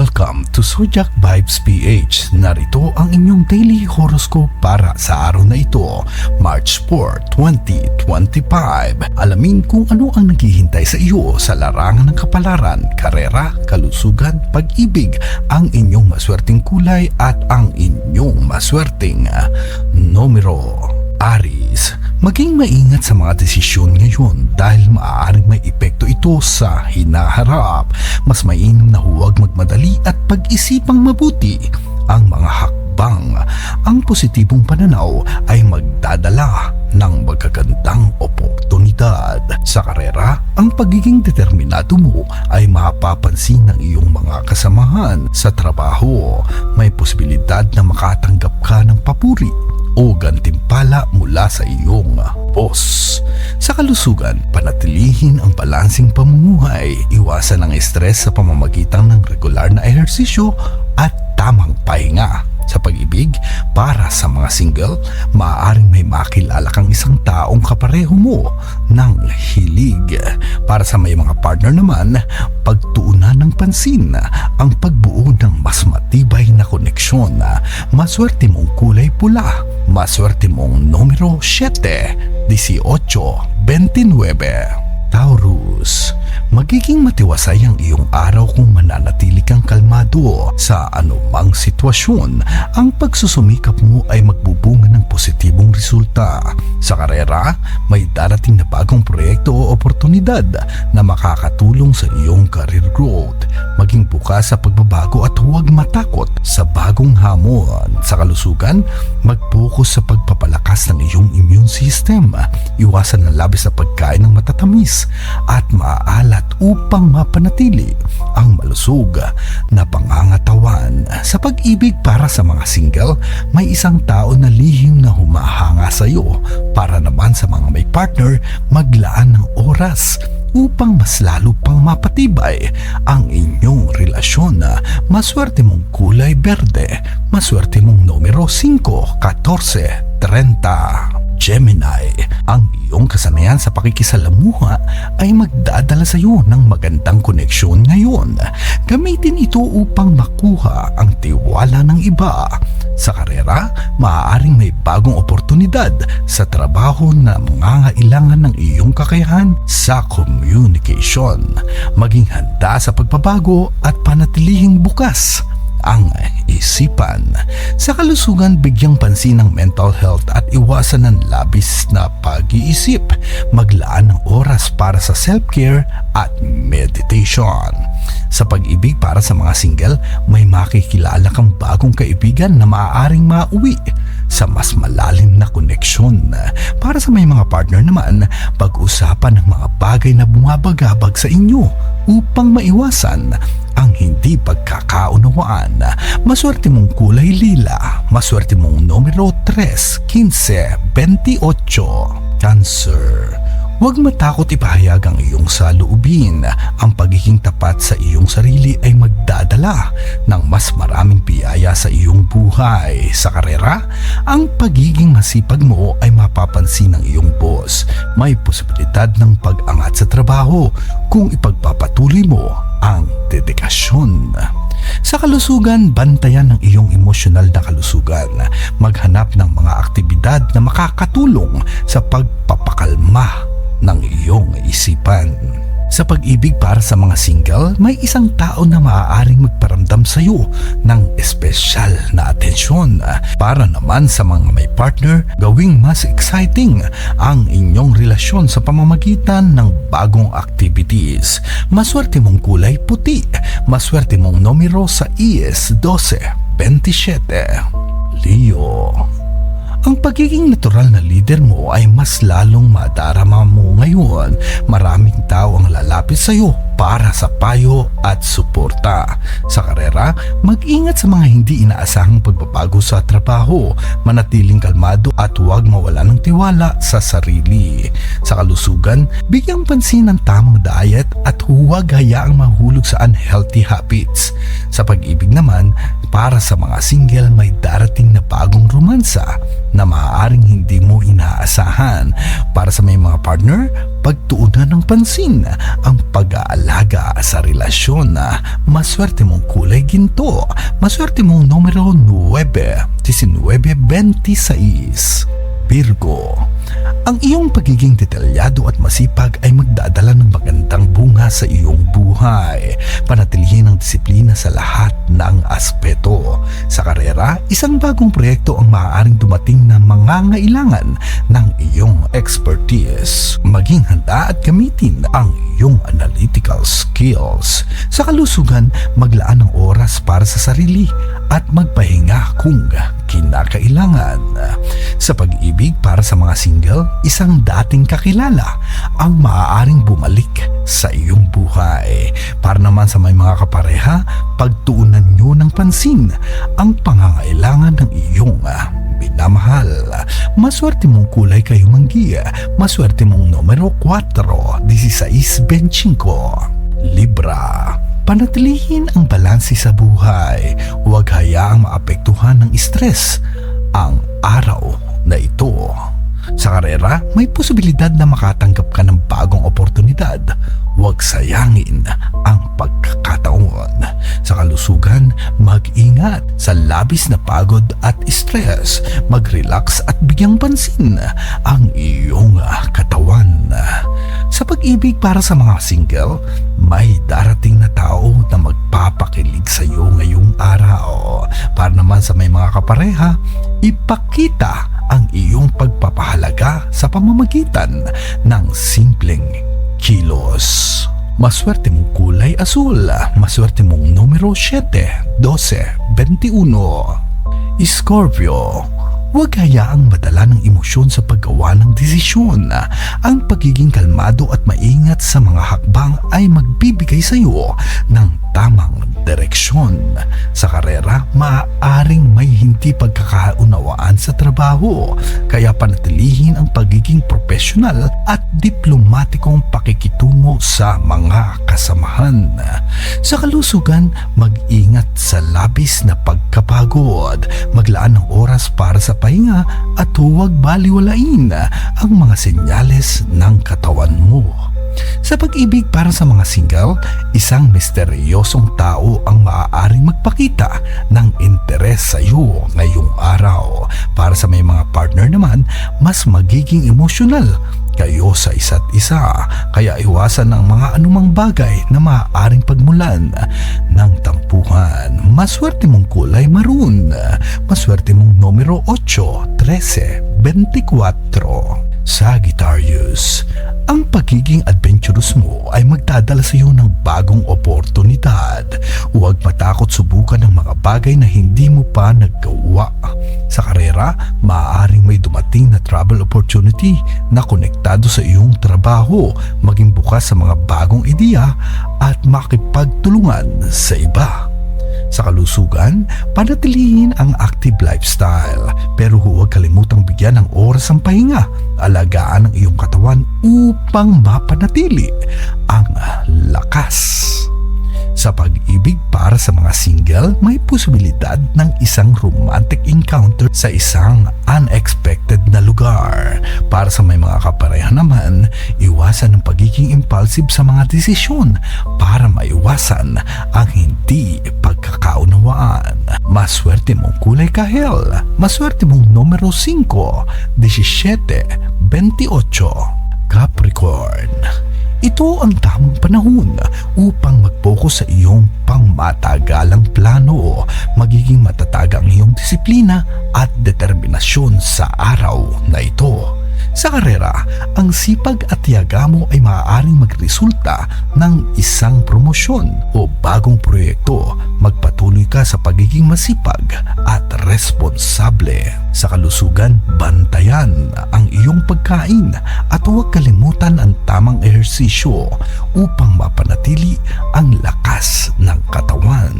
Welcome to Zodiac Vibes PH. Narito ang inyong daily horoscope para sa araw na ito, March 4, 2025. Alamin kung ano ang naghihintay sa iyo sa larangan ng kapalaran, karera, kalusugan, pag-ibig, ang inyong maswerteng kulay at ang inyong maswerteng numero. Aris, maging maingat sa mga desisyon ngayon dahil maaaring may epekto ito sa hinaharap. Mas mainam na huwag magmadali at pag-isipang mabuti ang mga hakbang. Ang positibong pananaw ay magdadala ng magagandang oportunidad. Sa karera, ang pagiging determinado mo ay mapapansin ng iyong mga kasamahan sa trabaho. May posibilidad na makatanggap ka ng papuri o gantimpala mula sa iyong boss. Sa kalusugan, panatilihin ang balansing pamumuhay, iwasan ang stress sa pamamagitan ng regular na ehersisyo at tamang pahinga. Sa pag-ibig, para sa mga single, maaaring may makilala kang isang taong kapareho mo ng hilig. Para sa may mga partner naman, pagtuunan ng pansin ang pagbuo ng mas matibay na koneksyon. Maswerte mong kulay pula, maswerte mong numero 7, 18, 29. Taurus, magiging matiwasay ang iyong araw kung mananatili kang kalmado sa anumang sitwasyon. Ang pagsusumikap mo ay magbubunga ng positibong resulta. Sa karera, may darating na bagong proyekto o oportunidad na makakatulong sa iyong career growth. Maging bukas sa pagbabago at huwag matakot sa bagong hamon. Sa kalusugan, mag-focus sa pagpapalakas ng iyong immune system. Iwasan ng labis na pagkain ng matatamis at maalat upang mapanatili ang malusog na pangangatawan. Sa pag-ibig para sa mga single, may isang tao na lihim na humahanga sa iyo. Para naman sa mga may partner, maglaan ng oras upang mas lalo pang mapatibay ang inyong relasyon na maswerte mong kulay berde, maswerte mong numero 5, 14, 30. Gemini, ang iyong kasanayan sa pakikisalamuha ay magdadala sa iyo ng magandang koneksyon ngayon. Gamitin ito upang makuha ang tiwala ng iba. Sa karera, maaaring may bagong oportunidad sa trabaho na mangangailangan ng iyong kakayahan sa communication. Maging handa sa pagbabago at panatilihing bukas ang isipan. Sa kalusugan, bigyang pansin ng mental health at iwasan ng labis na pag-iisip. Maglaan ng oras para sa self-care at meditation. Sa pag-ibig para sa mga single, may makikilala kang bagong kaibigan na maaaring mauwi sa mas malalim na koneksyon. Para sa may mga partner naman, pag-usapan ng mga bagay na bumabagabag sa inyo upang maiwasan ang hindi pagkakaunawaan. Maswerte mong kulay lila, maswerte mong numero 3, 15, 28. Cancer. Huwag matakot ipahayag ang iyong saloobin. Ang pagiging tapat sa iyong sarili ay magdadala ng mas maraming biyaya sa iyong buhay. Sa karera, ang pagiging masipag mo ay mapapansin ng iyong boss. May posibilidad ng pag-angat sa trabaho kung ipagpapatuloy mo ang dedikasyon. Sa kalusugan, bantayan ng iyong emosyonal na kalusugan. Maghanap ng mga aktibidad na makakatulong sa pagpapakalma isipan. Sa pag-ibig para sa mga single, may isang tao na maaaring magparamdam sa iyo ng espesyal na atensyon. Para naman sa mga may partner, gawing mas exciting ang inyong relasyon sa pamamagitan ng bagong activities. Maswerte mong kulay puti, maswerte mong numero sa IS 12, 27. Leo ang pagiging natural na leader mo ay mas lalong madarama mo ngayon. Maraming tao ang lalapit sa iyo para sa payo at suporta. Sa karera, mag-ingat sa mga hindi inaasahang pagbabago sa trabaho, manatiling kalmado at huwag mawala ng tiwala sa sarili. Sa kalusugan, bigyang pansin ang tamang diet at huwag hayaang mahulog sa unhealthy habits. Sa pag-ibig naman, para sa mga single may darating na bagong romansa na maaaring hindi mo inaasahan. Para sa may mga partner, pagtuunan ng pansin ang pag-aalala pag-aalaga sa relasyon na maswerte mong kulay ginto, maswerte mong numero 9, 1926. Virgo, ang iyong pagiging detalyado at masipag ay magdadala ng magandang bunga sa iyong buhay. Panatilihin ang disiplina sa lahat ng aspeto. Sa karera, isang bagong proyekto ang maaaring dumating na mangangailangan ng iyong expertise. Maging handa at gamitin ang iyong analytical skills. Sa kalusugan, maglaan ng oras para sa sarili at magpahinga kung kinakailangan. Sa pag-ibig para sa mga single, isang dating kakilala ang maaaring bumalik sa iyong buhay. Para naman sa may mga kapareha, pagtuunan nyo ng pansin ang pangangailangan ng iyong ah, minamahal. Maswerte mong kulay kayo manggiya. Maswerte mong numero 4, 1625. Libra. Panatilihin ang balanse sa buhay. Huwag hayaang maapektuhan ng stress ang araw na ito. Sa karera, may posibilidad na makatanggap ka ng bagong oportunidad. Huwag sayangin ang pagkakataon. Sa kalusugan, mag-ingat sa labis na pagod at stress. Mag-relax at bigyang pansin ang iyong katawan. Sa pag-ibig para sa mga single, may darating na tao na magpapakilig sa iyo ngayong araw. Para naman sa may mga kapareha, ipakita ang iyong pagpapahalaga sa pamamagitan ng simpleng kilos. Maswerte mong kulay asul, maswerte mong numero 7, 12, 21. Scorpio, Huwag hayaang madala ng emosyon sa paggawa ng desisyon. Ang pagiging kalmado at maingat sa mga hakbang ay magbibigay sa iyo ng tamang direksyon. Sa karera, maaaring may hindi pagkakaunawaan sa trabaho, kaya panatilihin ang pagiging profesional at diplomatikong pakikitungo sa mga kasamahan. Sa kalusugan, mag-ingat sa labis na pagkapagod. Maglaan ng oras para sa pahinga at huwag baliwalain ang mga senyales ng katawan mo. Sa pag-ibig para sa mga single, isang misteryosong tao ang maaaring magpakita ng interes sa iyo ngayong araw. Para sa may mga partner naman, mas magiging emosyonal kayo sa isa't isa kaya iwasan ang mga anumang bagay na maaaring pagmulan ng tampuhan. Maswerte mong kulay maroon. Maswerte mong numero 8, 13, 24. Sagittarius, ang pagiging adventurous mo ay magdadala sa iyo ng bagong oportunidad. Huwag matakot subukan ng mga bagay na hindi mo pa naggawa. Sa karera, maaaring may dumating na travel opportunity na konektado sa iyong trabaho, maging bukas sa mga bagong ideya at makipagtulungan sa iba. Sa kalusugan, panatilihin ang active lifestyle pero huwag kalimutang bigyan ng oras ang pahinga. Alagaan ang iyong katawan upang mapanatili ang lakas. Sa pag-ibig para sa mga single, may posibilidad ng isang romantic encounter sa isang unexpected. Para sa may mga kapareha naman, iwasan ang pagiging impulsive sa mga desisyon para maiwasan ang hindi pagkakaunawaan. Maswerte mong kulay kahel, maswerte mong numero 5, 17, 28. Capricorn ito ang tamang panahon upang mag-focus sa iyong pangmatagalang plano. Magiging matatag ang iyong disiplina at determinasyon sa araw na ito. Sa karera, ang sipag at tiyaga mo ay maaaring magresulta ng isang promosyon o bagong proyekto. Magpatuloy ka sa pagiging masipag at responsable. Sa kalusugan, bantayan ang iyong pagkain at huwag kalimutan ang tamang ehersisyo upang mapanatili ang lakas ng katawan.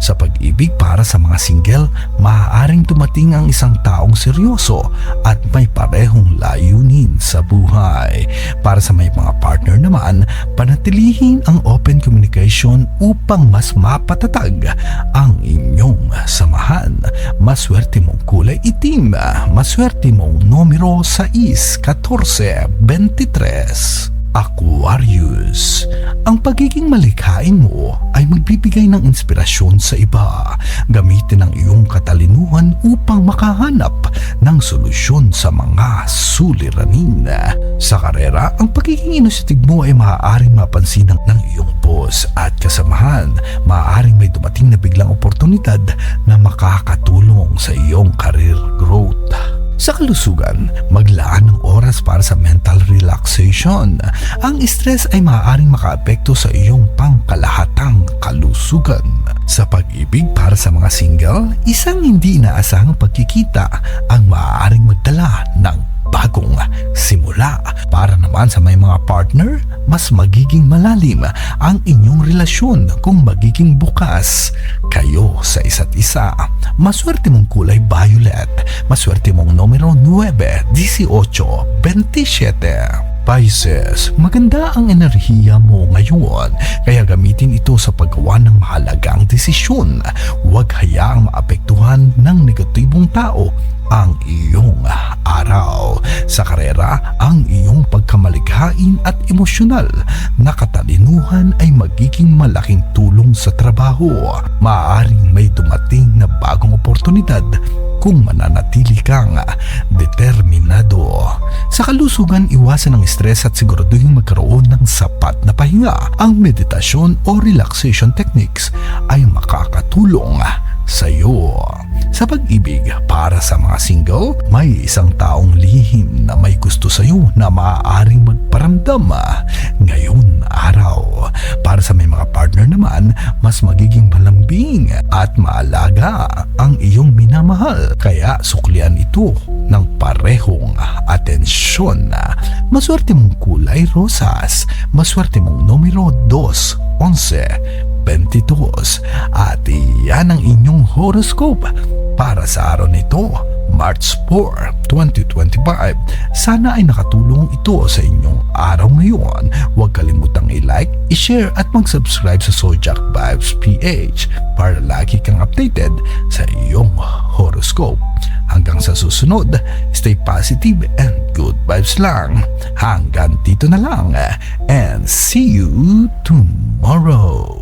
Sa pag-ibig para sa mga single, maaaring tumating ang isang taong seryoso at may parehong layunin sa buhay. Para sa may mga partner naman, panatilihin ang open communication upang mas mapatatag ang inyong samahan. Maswerte mong kulay itim, maswerte mong numero 6, 14, 23. Aquarius, ang pagiging malikhain mo ay magbibigay ng inspirasyon sa iba. Gamitin ang iyong katalinuhan upang makahanap ng solusyon sa mga suliranin. Sa karera, ang pagiging initiative mo ay maaaring mapansin ng iyong boss at kasamahan. Maaaring may dumating na biglang oportunidad na makakatulong sa iyong career growth. Sa kalusugan, maglaan ng oras para sa mental relaxation. Ang stress ay maaaring makaapekto sa iyong pangkalahatang kalusugan. Sa pag-ibig para sa mga single, isang hindi inaasahang pagkikita ang maaaring magdala ng bagong simula. Para naman sa may mga partner, mas magiging malalim ang inyong relasyon kung magiging bukas kayo sa isa't isa. Maswerte mong kulay violet. Maswerte mong numero 9, 18, 27. Pisces, maganda ang enerhiya mo ngayon kaya gamitin ito sa paggawa ng mahalagang desisyon. Huwag hayaang maapektuhan ng negatibong tao ang iyong araw. Sa karera, ang iyong pagkamalikhain at emosyonal na katalinuhan ay magiging malaking tulong sa trabaho. Maaaring may dumating na bagong oportunidad kung mananatili kang determinado. Sa kalusugan, iwasan ang stress at siguraduhin magkaroon ng sapat na pahinga. Ang meditasyon o relaxation techniques ay makakatulong sa iyo. Sa pag-ibig, para sa mga single, may isang taong lihim na may gusto sa iyo na maaaring magparamdam ngayon araw. Para sa may mga partner naman, mas magiging malambing at maalaga ang iyong minamahal. Kaya suklian ito ng parehong atensyon. Maswerte mong kulay rosas, maswerte mong numero 2, 11, 22 at iyan ang inyong horoscope para sa araw nito, March 4, 2025. Sana ay nakatulong ito sa inyong araw ngayon. Huwag kalimutang i-like, i-share at mag-subscribe sa Zodiac Vibes PH para lagi kang updated sa iyong horoscope. Hanggang sa susunod, stay positive and good vibes lang. Hanggang dito na lang and see you tomorrow.